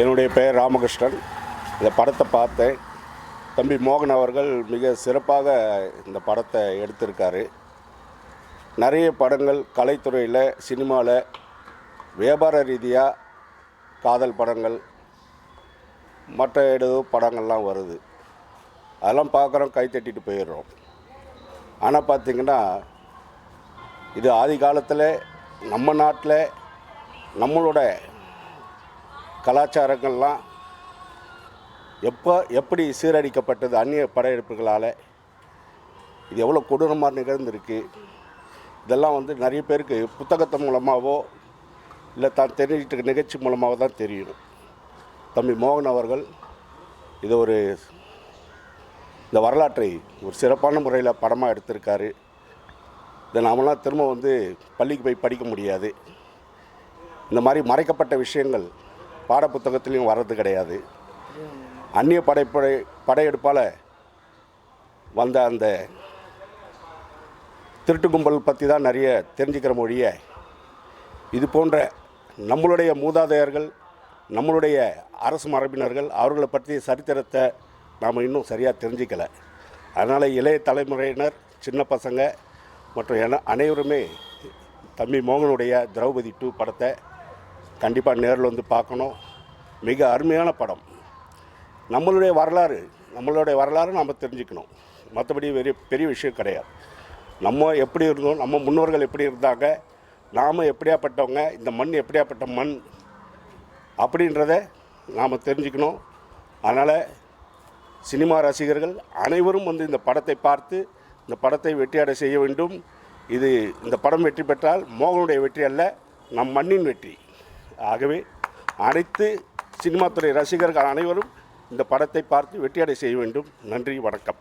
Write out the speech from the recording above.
என்னுடைய பெயர் ராமகிருஷ்ணன். இந்த படத்தை பார்த்தேன். தம்பி மோகன் அவர்கள் மிக சிறப்பாக இந்த படத்தை எடுத்திருக்காரு. நிறைய படங்கள் கலைத்துறையில் சினிமாவில் வியாபார ரீதியாக காதல் படங்கள் மற்ற ஏதோ படங்கள்லாம் வருது. அதெல்லாம் பார்க்குறோம் கை தட்டிட்டு போயிடுறோம். ஆனால் பார்த்திங்கன்னா இது ஆதி காலத்தில் நம்ம நாட்டில் நம்மளோட கலாச்சாரங்கள்லாம் எப்போ எப்படி சீரழிக்கப்பட்டது அந்நிய படையெடுப்புகளால்? இது எவ்வளோ கொடூரமாக நிகழ்ந்திருக்கு? இதெல்லாம் வந்து நிறைய பேருக்கு புத்தகத்து மூலமாகவோ இல்லை தான் தெரிஞ்சிட்டு நிகழ்ச்சி மூலமாக தான் தெரியும். தம்பி மோகன் அவர்கள் இது ஒரு இந்த வரலாற்றை ஒரு சிறப்பான முறையில் படமாக எடுத்திருக்காரு. இதை நாமெல்லாம் திரும்ப வந்து பள்ளிக்கு போய் படிக்க முடியாது. இந்த மாதிரி மறைக்கப்பட்ட விஷயங்கள் பாடப்புத்தகத்துலேயும் வர்றது கிடையாது. அந்நிய படைப்படை படையெடுப்பால் வந்த அந்த திருட்டு கும்பல் பற்றி தான் நிறைய தெரிஞ்சுக்கிற மொழிய இது போன்ற நம்மளுடைய மூதாதையர்கள் நம்மளுடைய அரசு மரபினர்கள் அவர்களை பற்றிய சரித்திரத்தை நாம் இன்னும் சரியாக தெரிஞ்சிக்கலை. அதனால் இளைய தலைமுறையினர் சின்ன பசங்க மற்றும் என அனைவருமே தம்பி மோகனுடைய திரௌபதி டூ படத்தை கண்டிப்பாக நேரில் வந்து பார்க்கணும். மிக அருமையான படம். நம்மளுடைய வரலாறு நம்மளுடைய வரலாறு நாம் தெரிஞ்சுக்கணும். மற்றபடி பெரிய பெரிய விஷயம் கிடையாது. நம்ம எப்படி இருந்தோம் நம்ம முன்னோர்கள் எப்படி இருந்தாங்க நாம் எப்படியாப்பட்டவங்க இந்த மண் எப்படியாப்பட்ட மண் அப்படின்றத நாம் தெரிஞ்சுக்கணும். அதனால் சினிமா ரசிகர்கள் அனைவரும் வந்து இந்த படத்தை பார்த்து இந்த படத்தை வெற்றியாட செய்ய வேண்டும். இது இந்த படம் வெற்றி பெற்றால் மோகனுடைய வெற்றி அல்ல நம் மண்ணின் வெற்றி. ஆகவே அனைத்து சினிமாத்துறை ரசிகர்கள் அனைவரும் இந்த படத்தை பார்த்து வெற்றியடை செய்ய வேண்டும். நன்றி வணக்கம்.